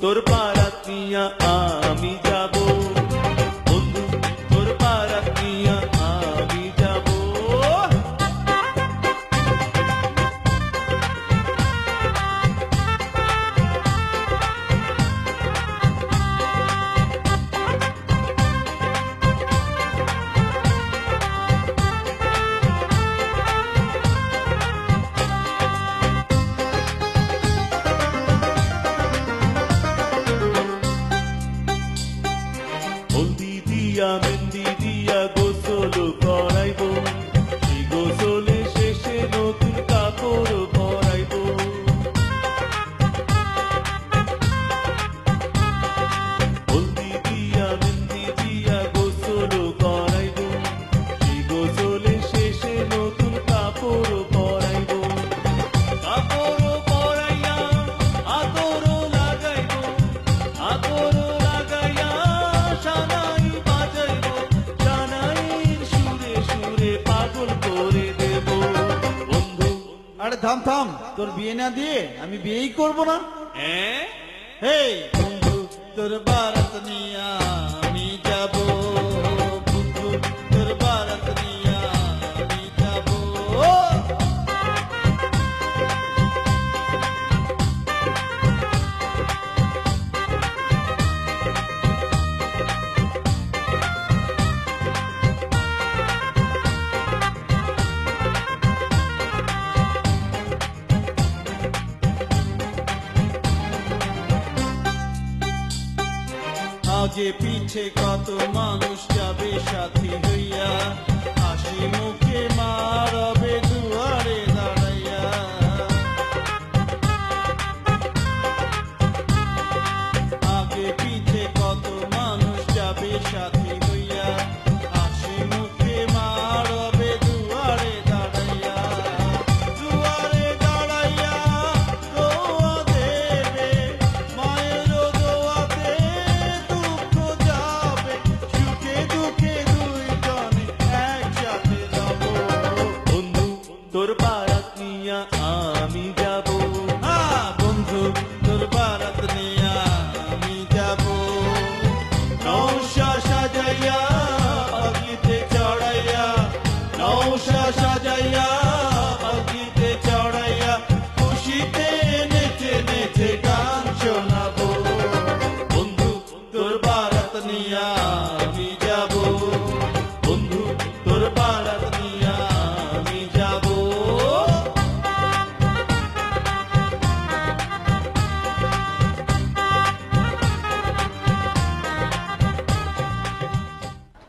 তোর পাড়াতিয়া আমি যাব। দিয়া মেহেন্দি দিয়া গোসল আরে থাম থাম। তোর বিয়ে না দিয়ে আমি বিয়েই করব না। হ্যাঁ হেই বন্ধু তোর বারাত নিয়া আগে পিছে কত মানুষ যাবে সাথী হইয়া আসি মুখে মারবে দুয়ারে দাঁড়াইয়া। আগে পিছে কত মানুষ যাবে সাথী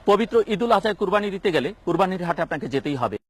পবিত্র ঈদুল আজহায় কুরবানি দিতে গেলে কুরবানির হাটে আপনাকে যেতেই হবে।